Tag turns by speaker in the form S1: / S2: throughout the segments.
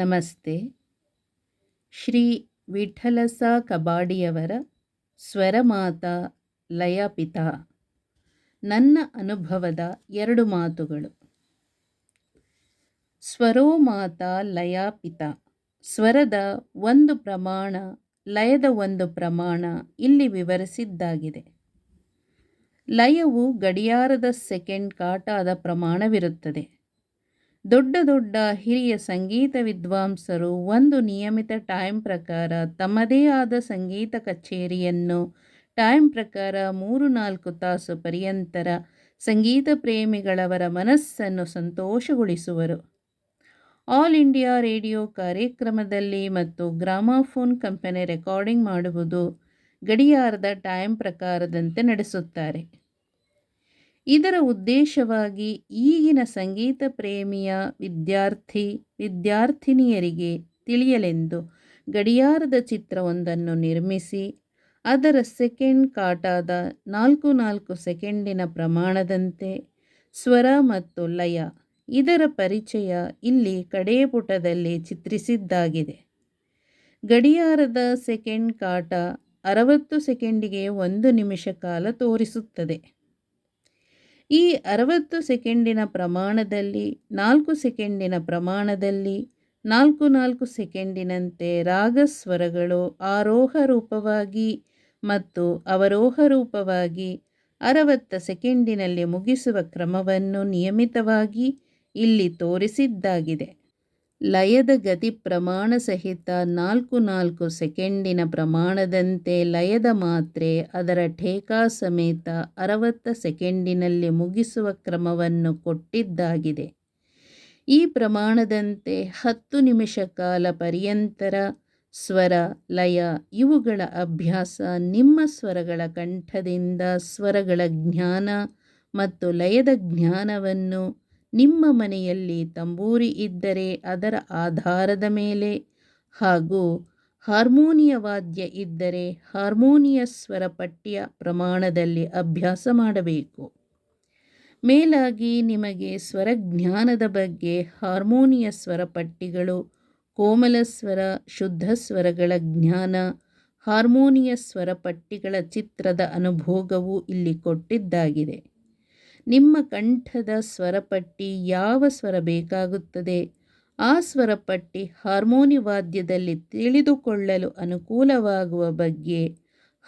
S1: ನಮಸ್ತೆ ಶ್ರೀ ವಿಠಲಸ ಕಬಾಡಿಯವರ ಸ್ವರಮಾತ ಲಯಪಿತ ನನ್ನ ಅನುಭವದ ಎರಡು ಮಾತುಗಳು ಸ್ವರೋಮಾತ ಲಯಪಿತ ಸ್ವರದ ಒಂದು ಪ್ರಮಾಣ ಲಯದ ಒಂದು ಪ್ರಮಾಣ ಇಲ್ಲಿ ವಿವರಿಸಿದ್ದಾಗಿದೆ ಲಯವು ಗಡಿಯಾರದ ಸೆಕೆಂಡ್ ಕಾಟಾದ ಪ್ರಮಾಣವಿರುತ್ತದೆ ದೊಡ್ಡ ದೊಡ್ಡ ಹಿರಿಯ ಸಂಗೀತ ವಿದ್ವಾಂಸರು ಒಂದು ನಿಯಮಿತ ಟೈಮ್ ಪ್ರಕಾರ ತಮ್ಮದೇ ಆದ ಸಂಗೀತ ಕಚೇರಿಯನ್ನು ಟೈಮ್ ಪ್ರಕಾರ ಮೂರು ನಾಲ್ಕು ತಾಸು ಪರ್ಯಂತರ ಸಂಗೀತ ಪ್ರೇಮಿಗಳವರ ಮನಸ್ಸನ್ನು ಸಂತೋಷಗೊಳಿಸುವರು ಆಲ್ ಇಂಡಿಯಾ ರೇಡಿಯೋ ಕಾರ್ಯಕ್ರಮದಲ್ಲಿ ಮತ್ತು ಗ್ರಾಮಾಫೋನ್ ಕಂಪನಿ ರೆಕಾರ್ಡಿಂಗ್ ಮಾಡುವುದು ಗಡಿಯಾರದ ಟೈಮ್ ಪ್ರಕಾರದಂತೆ ನಡೆಸುತ್ತಾರೆ ಇದರ ಉದ್ದೇಶವಾಗಿ ಈಗಿನ ಸಂಗೀತ ಪ್ರೇಮಿಯ ವಿದ್ಯಾರ್ಥಿ ವಿದ್ಯಾರ್ಥಿನಿಯರಿಗೆ ತಿಳಿಯಲೆಂದು ಗಡಿಯಾರದ ಚಿತ್ರವೊಂದನ್ನು ನಿರ್ಮಿಸಿ ಅದರ ಸೆಕೆಂಡ್ ಕಾಟಾದ ನಾಲ್ಕು ನಾಲ್ಕು ಸೆಕೆಂಡಿನ ಪ್ರಮಾಣದಂತೆ ಸ್ವರ ಮತ್ತು ಲಯ ಇದರ ಪರಿಚಯ ಇಲ್ಲಿ ಕಡೇ ಪುಟದಲ್ಲಿ ಚಿತ್ರಿಸಿದ್ದಾಗಿದೆ ಗಡಿಯಾರದ ಸೆಕೆಂಡ್ ಕಾಟ ಅರವತ್ತು ಸೆಕೆಂಡಿಗೆ ಒಂದು ನಿಮಿಷ ಕಾಲ ತೋರಿಸುತ್ತದೆ ಈ ಅರವತ್ತು ಸೆಕೆಂಡಿನ ಪ್ರಮಾಣದಲ್ಲಿ ನಾಲ್ಕು ಸೆಕೆಂಡಿನ ಪ್ರಮಾಣದಲ್ಲಿ ನಾಲ್ಕು ನಾಲ್ಕು ಸೆಕೆಂಡಿನಂತೆ ರಾಗಸ್ವರಗಳು ಆರೋಹ ರೂಪವಾಗಿ ಮತ್ತು ಅವರೋಹ ರೂಪವಾಗಿ ಅರವತ್ತು ಸೆಕೆಂಡಿನಲ್ಲಿ ಮುಗಿಸುವ ಕ್ರಮವನ್ನು ನಿಯಮಿತವಾಗಿ ಇಲ್ಲಿ ತೋರಿಸಿದ್ದಾಗಿದೆ ಲಯದ ಗತಿ ಪ್ರಮಾಣ ಸಹಿತ ನಾಲ್ಕು ನಾಲ್ಕು ಸೆಕೆಂಡಿನ ಪ್ರಮಾಣದಂತೆ ಲಯದ ಮಾತ್ರೆ ಅದರ ಠೇಕಾ ಸಮೇತ ಅರವತ್ತ ಸೆಕೆಂಡಿನಲ್ಲಿ ಮುಗಿಸುವ ಕ್ರಮವನ್ನು ಕೊಟ್ಟಿದ್ದಾಗಿದೆ ಈ ಪ್ರಮಾಣದಂತೆ ಹತ್ತು ನಿಮಿಷ ಕಾಲ ಪರ್ಯಂತರ ಸ್ವರ ಲಯ ಇವುಗಳ ಅಭ್ಯಾಸ ನಿಮ್ಮ ಸ್ವರಗಳ ಕಂಠದಿಂದ ಸ್ವರಗಳ ಜ್ಞಾನ ಮತ್ತು ಲಯದ ಜ್ಞಾನವನ್ನು ನಿಮ್ಮ ಮನೆಯಲ್ಲಿ ತಂಬೂರಿ ಇದ್ದರೆ ಅದರ ಆಧಾರದ ಮೇಲೆ ಹಾಗೂ ಹಾರ್ಮೋನಿಯ ವಾದ್ಯ ಇದ್ದರೆ ಹಾರ್ಮೋನಿಯ ಸ್ವರ ಪಟ್ಟಿಯ ಪ್ರಮಾಣದಲ್ಲಿ ಅಭ್ಯಾಸ ಮಾಡಬೇಕು ಮೇಲಾಗಿ ನಿಮಗೆ ಸ್ವರಜ್ಞಾನದ ಬಗ್ಗೆ ಹಾರ್ಮೋನಿಯ ಸ್ವರ ಪಟ್ಟಿಗಳು ಕೋಮಲ ಸ್ವರ ಶುದ್ಧ ಸ್ವರಗಳ ಜ್ಞಾನ ಹಾರ್ಮೋನಿಯ ಸ್ವರ ಪಟ್ಟಿಗಳ ಚಿತ್ರದ ಅನುಭೋಗವು ಇಲ್ಲಿ ಕೊಟ್ಟಿದ್ದಾಗಿದೆ ನಿಮ್ಮ ಕಂಠದ ಸ್ವರಪಟ್ಟಿ ಯಾವ ಸ್ವರ ಬೇಕಾಗುತ್ತದೆ ಆ ಸ್ವರಪಟ್ಟಿ ಹಾರ್ಮೋನಿ ವಾದ್ಯದಲ್ಲಿ ತಿಳಿದುಕೊಳ್ಳಲು ಅನುಕೂಲವಾಗುವ ಬಗ್ಗೆ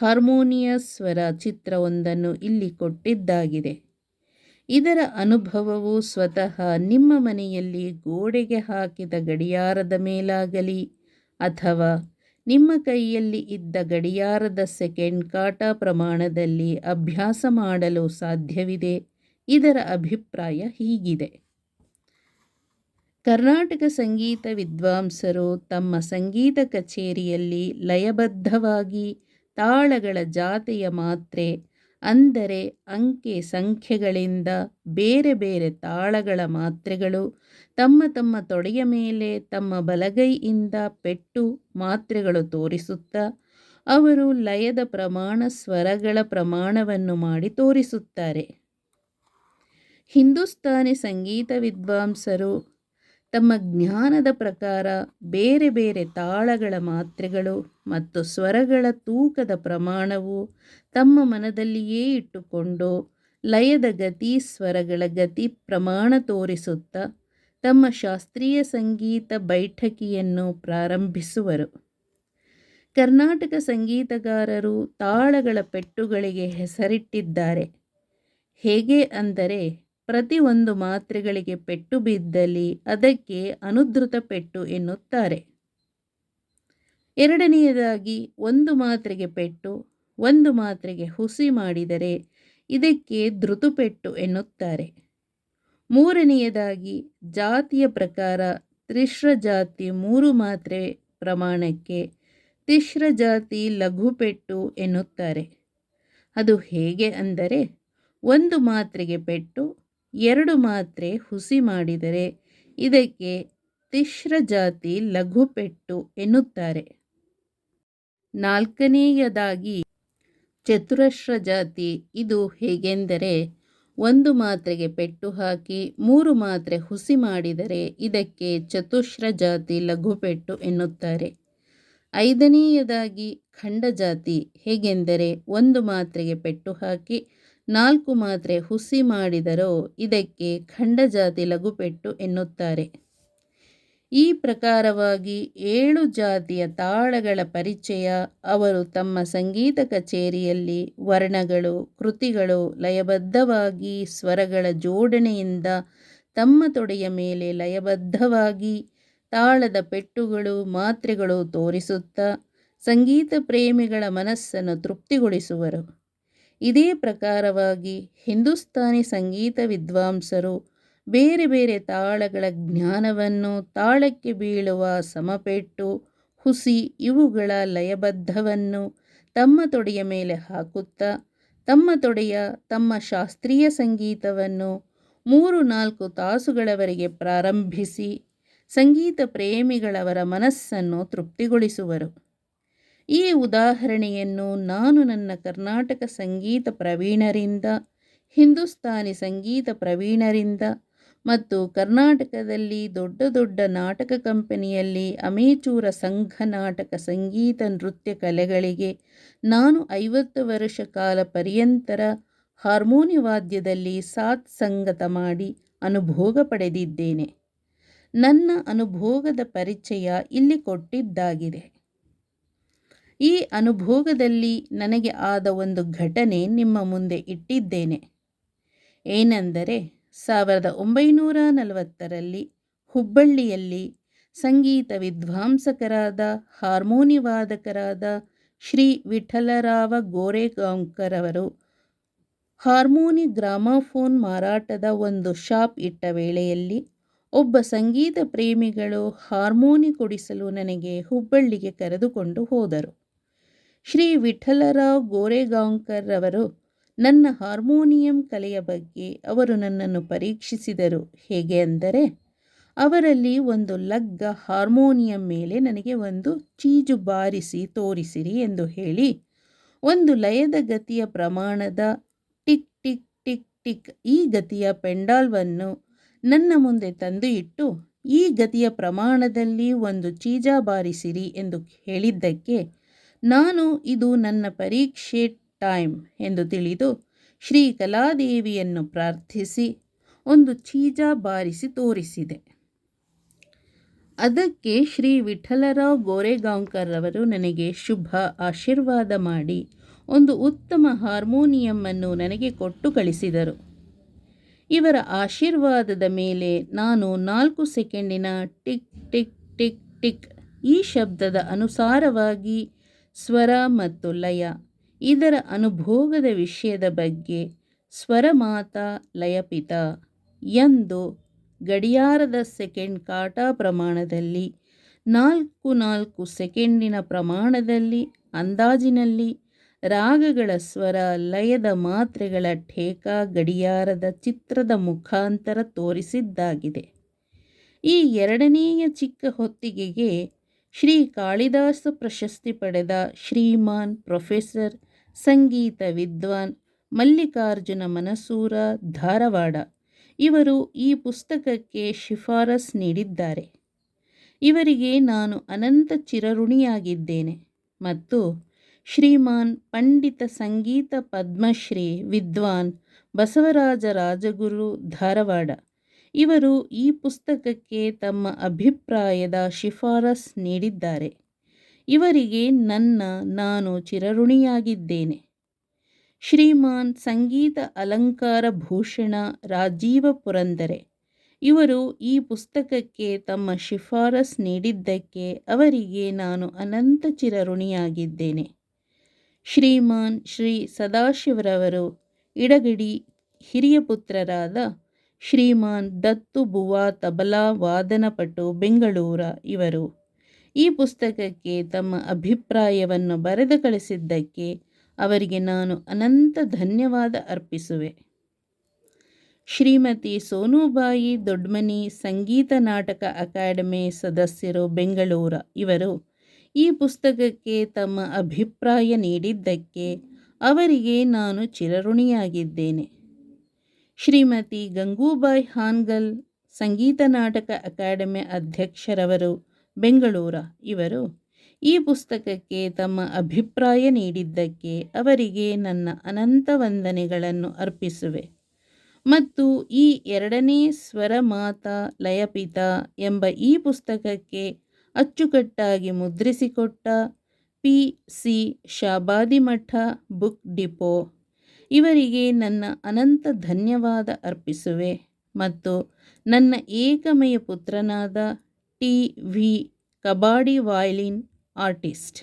S1: ಹಾರ್ಮೋನಿಯ ಸ್ವರ ಚಿತ್ರವೊಂದನ್ನು ಇಲ್ಲಿ ಕೊಟ್ಟಿದ್ದಾಗಿದೆ ಇದರ ಅನುಭವವು ಸ್ವತಃ ನಿಮ್ಮ ಮನೆಯಲ್ಲಿ ಗೋಡೆಗೆ ಹಾಕಿದ ಗಡಿಯಾರದ ಮೇಲಾಗಲಿ ಅಥವಾ ನಿಮ್ಮ ಕೈಯಲ್ಲಿ ಇದ್ದ ಗಡಿಯಾರದ ಸೆಕೆಂಡ್ ಕಾಟ ಪ್ರಮಾಣದಲ್ಲಿ ಅಭ್ಯಾಸ ಮಾಡಲು ಸಾಧ್ಯವಿದೆ ಇದರ ಅಭಿಪ್ರಾಯ ಹೀಗಿದೆ ಕರ್ನಾಟಕ ಸಂಗೀತ ವಿದ್ವಾಂಸರು ತಮ್ಮ ಸಂಗೀತ ಕಚೇರಿಯಲ್ಲಿ ಲಯಬದ್ಧವಾಗಿ ತಾಳಗಳ ಜಾತೆಯ ಮಾತ್ರೆ ಅಂದರೆ ಅಂಕೆ ಸಂಖ್ಯೆಗಳಿಂದ ಬೇರೆ ಬೇರೆ ತಾಳಗಳ ಮಾತ್ರೆಗಳು ತಮ್ಮ ತಮ್ಮ ತೊಡೆಯ ಮೇಲೆ ತಮ್ಮ ಬಲಗೈಯಿಂದ ಪೆಟ್ಟು ಮಾತ್ರೆಗಳು ತೋರಿಸುತ್ತಾ ಅವರು ಲಯದ ಪ್ರಮಾಣ ಸ್ವರಗಳ ಪ್ರಮಾಣವನ್ನು ಮಾಡಿ ತೋರಿಸುತ್ತಾರೆ ಹಿಂದೂಸ್ತಾನಿ ಸಂಗೀತ ವಿದ್ವಾಂಸರು ತಮ್ಮ ಜ್ಞಾನದ ಪ್ರಕಾರ ಬೇರೆ ಬೇರೆ ತಾಳಗಳ ಮಾತ್ರೆಗಳು ಮತ್ತು ಸ್ವರಗಳ ತೂಕದ ಪ್ರಮಾಣವು ತಮ್ಮ ಮನದಲ್ಲಿಯೇ ಇಟ್ಟುಕೊಂಡು ಲಯದ ಗತಿ ಸ್ವರಗಳ ಗತಿ ಪ್ರಮಾಣ ತೋರಿಸುತ್ತ ತಮ್ಮ ಶಾಸ್ತ್ರೀಯ ಸಂಗೀತ ಬೈಠಕಿಯನ್ನು ಪ್ರಾರಂಭಿಸುವರು ಕರ್ನಾಟಕ ಸಂಗೀತಗಾರರು ತಾಳಗಳ ಪೆಟ್ಟುಗಳಿಗೆ ಹೆಸರಿಟ್ಟಿದ್ದಾರೆ ಹೇಗೆ ಅಂದರೆ ಪ್ರತಿಯೊಂದು ಮಾತ್ರೆಗಳಿಗೆ ಪೆಟ್ಟು ಬಿದ್ದಲ್ಲಿ ಅದಕ್ಕೆ ಅನುದೃತ ಪೆಟ್ಟು ಎನ್ನುತ್ತಾರೆ ಎರಡನೆಯದಾಗಿ ಒಂದು ಮಾತ್ರೆಗೆ ಪೆಟ್ಟು ಒಂದು ಮಾತ್ರೆಗೆ ಹುಸಿ ಮಾಡಿದರೆ ಇದಕ್ಕೆ ಧೃತುಪೆಟ್ಟು ಎನ್ನುತ್ತಾರೆ ಮೂರನೆಯದಾಗಿ ಜಾತಿಯ ಪ್ರಕಾರ ತ್ರಿಶ್ರ ಜಾತಿ ಮೂರು ಮಾತ್ರೆ ಪ್ರಮಾಣಕ್ಕೆ ತಿಶ್ರ ಜಾತಿ ಲಘುಪೆಟ್ಟು ಎನ್ನುತ್ತಾರೆ ಅದು ಹೇಗೆ ಅಂದರೆ ಒಂದು ಮಾತ್ರೆಗೆ ಪೆಟ್ಟು ಎರಡು ಮಾತ್ರೆ ಹುಸಿ ಮಾಡಿದರೆ ಇದಕ್ಕೆ ತಿಶ್ರ ಜಾತಿ ಲಘುಪೆಟ್ಟು ಎನ್ನುತ್ತಾರೆ ನಾಲ್ಕನೆಯದಾಗಿ ಚತುರಶ್ರ ಜಾತಿ ಇದು ಹೇಗೆಂದರೆ ಒಂದು ಮಾತ್ರೆಗೆ ಪೆಟ್ಟು ಹಾಕಿ ಮೂರು ಮಾತ್ರೆ ಹುಸಿ ಮಾಡಿದರೆ ಇದಕ್ಕೆ ಚತುಶ್ರ ಜಾತಿ ಲಘುಪೆಟ್ಟು ಎನ್ನುತ್ತಾರೆ ಐದನೆಯದಾಗಿ ಖಂಡ ಜಾತಿ ಹೇಗೆಂದರೆ ಒಂದು ಮಾತ್ರೆಗೆ ಪೆಟ್ಟು ಹಾಕಿ ನಾಲ್ಕು ಮಾತ್ರೆ ಹುಸಿ ಮಾಡಿದರೋ ಇದಕ್ಕೆ ಖಂಡಜಾತಿ ಲಘುಪೆಟ್ಟು ಎನ್ನುತ್ತಾರೆ ಈ ಪ್ರಕಾರವಾಗಿ ಏಳು ಜಾತಿಯ ತಾಳಗಳ ಪರಿಚಯ ಅವರು ತಮ್ಮ ಸಂಗೀತ ಕಚೇರಿಯಲ್ಲಿ ವರ್ಣಗಳು ಕೃತಿಗಳು ಲಯಬದ್ಧವಾಗಿ ಸ್ವರಗಳ ಜೋಡಣೆಯಿಂದ ತಮ್ಮ ತೊಡೆಯ ಮೇಲೆ ಲಯಬದ್ಧವಾಗಿ ತಾಳದ ಪೆಟ್ಟುಗಳು ಮಾತ್ರೆಗಳು ತೋರಿಸುತ್ತಾ ಸಂಗೀತ ಪ್ರೇಮಿಗಳ ಮನಸ್ಸನ್ನು ತೃಪ್ತಿಗೊಳಿಸುವರು ಇದೇ ಪ್ರಕಾರವಾಗಿ ಹಿಂದೂಸ್ತಾನಿ ಸಂಗೀತ ವಿದ್ವಾಂಸರು ಬೇರೆ ಬೇರೆ ತಾಳಗಳ ಜ್ಞಾನವನ್ನು ತಾಳಕ್ಕೆ ಬೀಳುವ ಸಮಪೆಟ್ಟು ಹುಸಿ ಇವುಗಳ ಲಯಬದ್ಧವನ್ನು ತಮ್ಮ ತೊಡೆಯ ಮೇಲೆ ಹಾಕುತ್ತಾ ತಮ್ಮ ತೊಡೆಯ ತಮ್ಮ ಶಾಸ್ತ್ರೀಯ ಸಂಗೀತವನ್ನು ಮೂರು ನಾಲ್ಕು ತಾಸುಗಳವರೆಗೆ ಪ್ರಾರಂಭಿಸಿ ಸಂಗೀತ ಪ್ರೇಮಿಗಳವರ ಮನಸ್ಸನ್ನು ತೃಪ್ತಿಗೊಳಿಸುವರು ಈ ಉದಾಹರಣೆಯನ್ನು ನಾನು ನನ್ನ ಕರ್ನಾಟಕ ಸಂಗೀತ ಪ್ರವೀಣರಿಂದ ಹಿಂದೂಸ್ತಾನಿ ಸಂಗೀತ ಪ್ರವೀಣರಿಂದ ಮತ್ತು ಕರ್ನಾಟಕದಲ್ಲಿ ದೊಡ್ಡ ದೊಡ್ಡ ನಾಟಕ ಕಂಪನಿಯಲ್ಲಿ ಅಮೇಚೂರ ಸಂಘ ನಾಟಕ ಸಂಗೀತ ನೃತ್ಯ ಕಲೆಗಳಿಗೆ ನಾನು ಐವತ್ತು ವರ್ಷ ಕಾಲ ಪರ್ಯಂತರ ಹಾರ್ಮೋನಿ ವಾದ್ಯದಲ್ಲಿ ಸಾತ್ ಸಂಗತ ಮಾಡಿ ಅನುಭೋಗ ಪಡೆದಿದ್ದೇನೆ ನನ್ನ ಅನುಭೋಗದ ಪರಿಚಯ ಇಲ್ಲಿ ಕೊಟ್ಟಿದ್ದಾಗಿದೆ ಈ ಅನುಭೋಗದಲ್ಲಿ ನನಗೆ ಆದ ಒಂದು ಘಟನೆ ನಿಮ್ಮ ಮುಂದೆ ಇಟ್ಟಿದ್ದೇನೆ ಏನೆಂದರೆ ಸಾವಿರದ ಒಂಬೈನೂರ ನಲವತ್ತರಲ್ಲಿ ಹುಬ್ಬಳ್ಳಿಯಲ್ಲಿ ಸಂಗೀತ ವಿದ್ವಾಂಸಕರಾದ ಹಾರ್ಮೋನಿ ವಾದಕರಾದ ಶ್ರೀ ವಿಠಲರಾವ ಗೋರೆಗಾಂಕರವರು ಹಾರ್ಮೋನಿ ಗ್ರಾಮಾಫೋನ್ ಮಾರಾಟದ ಒಂದು ಶಾಪ್ ಇಟ್ಟ ವೇಳೆಯಲ್ಲಿ ಒಬ್ಬ ಸಂಗೀತ ಪ್ರೇಮಿಗಳು ಹಾರ್ಮೋನಿ ಕೊಡಿಸಲು ನನಗೆ ಹುಬ್ಬಳ್ಳಿಗೆ ಕರೆದುಕೊಂಡು ಹೋದರು ಶ್ರೀ ವಿಠಲರಾವ್ ಗೋರೆಗಾಂವ್ಕರ್ರವರು ನನ್ನ ಹಾರ್ಮೋನಿಯಂ ಕಲೆಯ ಬಗ್ಗೆ ಅವರು ನನ್ನನ್ನು ಪರೀಕ್ಷಿಸಿದರು ಹೇಗೆ ಅಂದರೆ ಅವರಲ್ಲಿ ಒಂದು ಲಗ್ಗ ಹಾರ್ಮೋನಿಯಂ ಮೇಲೆ ನನಗೆ ಒಂದು ಚೀಜು ಬಾರಿಸಿ ತೋರಿಸಿರಿ ಎಂದು ಹೇಳಿ ಒಂದು ಲಯದ ಗತಿಯ ಪ್ರಮಾಣದ ಟಿಕ್ ಟಿಕ್ ಟಿಕ್ ಟಿಕ್ ಈ ಗತಿಯ ಪೆಂಡಾಲ್ವನ್ನು ನನ್ನ ಮುಂದೆ ತಂದು ಇಟ್ಟು ಈ ಗತಿಯ ಪ್ರಮಾಣದಲ್ಲಿ ಒಂದು ಚೀಜ ಬಾರಿಸಿರಿ ಎಂದು ಹೇಳಿದ್ದಕ್ಕೆ ನಾನು ಇದು ನನ್ನ ಪರೀಕ್ಷೆ ಟೈಮ್ ಎಂದು ತಿಳಿದು ಶ್ರೀ ಕಲಾದೇವಿಯನ್ನು ಪ್ರಾರ್ಥಿಸಿ ಒಂದು ಚೀಜ ಬಾರಿಸಿ ತೋರಿಸಿದೆ ಅದಕ್ಕೆ ಶ್ರೀ ವಿಠಲರಾವ್ ಗೋರೆಗಾಂವ್ಕರ್ರವರು ನನಗೆ ಶುಭ ಆಶೀರ್ವಾದ ಮಾಡಿ ಒಂದು ಉತ್ತಮ ಹಾರ್ಮೋನಿಯಮ್ಮನ್ನು ನನಗೆ ಕೊಟ್ಟು ಕಳಿಸಿದರು ಇವರ ಆಶೀರ್ವಾದದ ಮೇಲೆ ನಾನು ನಾಲ್ಕು ಸೆಕೆಂಡಿನ ಟಿಕ್ ಟಿಕ್ ಟಿಕ್ ಟಿಕ್ ಈ ಶಬ್ದದ ಅನುಸಾರವಾಗಿ ಸ್ವರ ಮತ್ತು ಲಯ ಇದರ ಅನುಭೋಗದ ವಿಷಯದ ಬಗ್ಗೆ ಸ್ವರಮಾತ ಲಯಪಿತ ಎಂದು ಗಡಿಯಾರದ ಸೆಕೆಂಡ್ ಕಾಟ ಪ್ರಮಾಣದಲ್ಲಿ ನಾಲ್ಕು ನಾಲ್ಕು ಸೆಕೆಂಡಿನ ಪ್ರಮಾಣದಲ್ಲಿ ಅಂದಾಜಿನಲ್ಲಿ ರಾಗಗಳ ಸ್ವರ ಲಯದ ಮಾತ್ರೆಗಳ ಠೇಕಾ ಗಡಿಯಾರದ ಚಿತ್ರದ ಮುಖಾಂತರ ತೋರಿಸಿದ್ದಾಗಿದೆ ಈ ಎರಡನೆಯ ಚಿಕ್ಕ ಹೊತ್ತಿಗೆಗೆ ಶ್ರೀ ಕಾಳಿದಾಸ ಪ್ರಶಸ್ತಿ ಪಡೆದ ಶ್ರೀಮಾನ್ ಪ್ರೊಫೆಸರ್ ಸಂಗೀತ ವಿದ್ವಾನ್ ಮಲ್ಲಿಕಾರ್ಜುನ ಮನಸೂರ ಧಾರವಾಡ ಇವರು ಈ ಪುಸ್ತಕಕ್ಕೆ ಶಿಫಾರಸ್ ನೀಡಿದ್ದಾರೆ ಇವರಿಗೆ ನಾನು ಅನಂತ ಚಿರಋಣಿಯಾಗಿದ್ದೇನೆ ಮತ್ತು ಶ್ರೀಮಾನ್ ಪಂಡಿತ ಸಂಗೀತ ಪದ್ಮಶ್ರೀ ವಿದ್ವಾನ್ ಬಸವರಾಜ ರಾಜಗುರು ಧಾರವಾಡ ಇವರು ಈ ಪುಸ್ತಕಕ್ಕೆ ತಮ್ಮ ಅಭಿಪ್ರಾಯದ ಶಿಫಾರಸ್ ನೀಡಿದ್ದಾರೆ ಇವರಿಗೆ ನನ್ನ ನಾನು ಚಿರಋಣಿಯಾಗಿದ್ದೇನೆ ಶ್ರೀಮಾನ್ ಸಂಗೀತ ಅಲಂಕಾರ ಭೂಷಣ ರಾಜೀವ ಪುರಂದರೆ ಇವರು ಈ ಪುಸ್ತಕಕ್ಕೆ ತಮ್ಮ ಶಿಫಾರಸ್ ನೀಡಿದ್ದಕ್ಕೆ ಅವರಿಗೆ ನಾನು ಅನಂತ ಚಿರಋಣಿಯಾಗಿದ್ದೇನೆ ಶ್ರೀಮಾನ್ ಶ್ರೀ ಸದಾಶಿವರವರು ಇಡಗಡಿ ಹಿರಿಯ ಪುತ್ರರಾದ ಶ್ರೀಮಾನ್ ದತ್ತು ಬುವಾ ತಬಲಾ ವಾದನಪಟು ಬೆಂಗಳೂರ ಇವರು ಈ ಪುಸ್ತಕಕ್ಕೆ ತಮ್ಮ ಅಭಿಪ್ರಾಯವನ್ನು ಬರೆದು ಕಳಿಸಿದ್ದಕ್ಕೆ ಅವರಿಗೆ ನಾನು ಅನಂತ ಧನ್ಯವಾದ ಅರ್ಪಿಸುವೆ ಶ್ರೀಮತಿ ಸೋನುಬಾಯಿ ದೊಡ್ಮನಿ ಸಂಗೀತ ನಾಟಕ ಅಕಾಡೆಮಿ ಸದಸ್ಯರು ಬೆಂಗಳೂರ ಇವರು ಈ ಪುಸ್ತಕಕ್ಕೆ ತಮ್ಮ ಅಭಿಪ್ರಾಯ ನೀಡಿದ್ದಕ್ಕೆ ಅವರಿಗೆ ನಾನು ಚಿರಋಣಿಯಾಗಿದ್ದೇನೆ ಶ್ರೀಮತಿ ಗಂಗೂಬಾಯಿ ಹಾನ್ಗಲ್ ಸಂಗೀತ ನಾಟಕ ಅಕಾಡೆಮಿ ಅಧ್ಯಕ್ಷರವರು ಬೆಂಗಳೂರ ಇವರು ಈ ಪುಸ್ತಕಕ್ಕೆ ತಮ್ಮ ಅಭಿಪ್ರಾಯ ನೀಡಿದ್ದಕ್ಕೆ ಅವರಿಗೆ ನನ್ನ ಅನಂತ ವಂದನೆಗಳನ್ನು ಅರ್ಪಿಸುವೆ ಮತ್ತು ಈ ಎರಡನೇ ಸ್ವರ ಮಾತ ಲಯಪಿತ ಎಂಬ ಈ ಪುಸ್ತಕಕ್ಕೆ ಅಚ್ಚುಕಟ್ಟಾಗಿ ಮುದ್ರಿಸಿಕೊಟ್ಟ P C Shabadimath book depot ಇವರಿಗೆ ನನ್ನ ಅನಂತ ಧನ್ಯವಾದ ಅರ್ಪಿಸುವೆ ಮತ್ತು ನನ್ನ ಏಕಮಯ ಪುತ್ರನಾದ T V Kabadi violin artist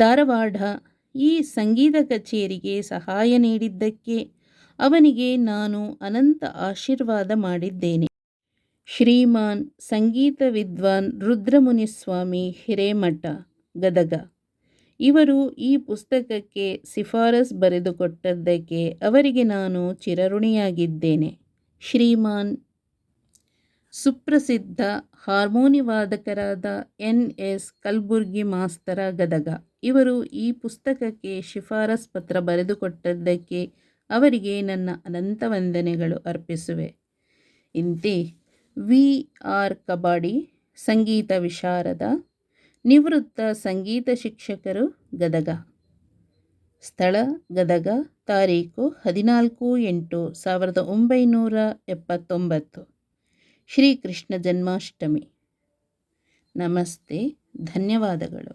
S1: Dharwad ಈ ಸಂಗೀತ ಕಚೇರಿಗೆ ಸಹಾಯ ನೀಡಿದ್ದಕ್ಕೆ ಅವನಿಗೆ ನಾನು ಅನಂತ ಆಶೀರ್ವಾದ ಮಾಡಿದ್ದೇನೆ ಶ್ರೀಮಾನ್ ಸಂಗೀತ ವಿದ್ವಾನ್ ರುದ್ರಮುನಿಸ್ವಾಮಿ ಹಿರೇಮಠ ಗದಗ ಇವರು ಈ ಪುಸ್ತಕಕ್ಕೆ ಶಿಫಾರಸ್ ಬರೆದುಕೊಟ್ಟದ್ದಕ್ಕೆ ಅವರಿಗೆ ನಾನು ಚಿರಋಣಿಯಾಗಿದ್ದೇನೆ ಶ್ರೀಮಾನ್ ಸುಪ್ರಸಿದ್ಧ ಹಾರ್ಮೋನಿ ವಾದಕರಾದ N S Kalburgi master Gadag ಇವರು ಈ ಪುಸ್ತಕಕ್ಕೆ ಶಿಫಾರಸ್ ಪತ್ರ ಬರೆದುಕೊಟ್ಟದ್ದಕ್ಕೆ ಅವರಿಗೆ ನನ್ನ ಅನಂತ ವಂದನೆಗಳು ಅರ್ಪಿಸುವೆ ಇಂತಿ ವಿ ಆರ್ ಕಬಾಡಿ ಸಂಗೀತ ವಿಶಾರದ ನಿವೃತ್ತ ಸಂಗೀತ ಶಿಕ್ಷಕರು ಗದಗ ಸ್ಥಳ ಗದಗ ತಾರೀಕು ಹದಿನಾಲ್ಕು ಎಂಟು ಸಾವಿರದ ಒಂಬೈನೂರ ಎಪ್ಪತ್ತೊಂಬತ್ತು ಶ್ರೀಕೃಷ್ಣ ಜನ್ಮಾಷ್ಟಮಿ ನಮಸ್ತೆ ಧನ್ಯವಾದಗಳು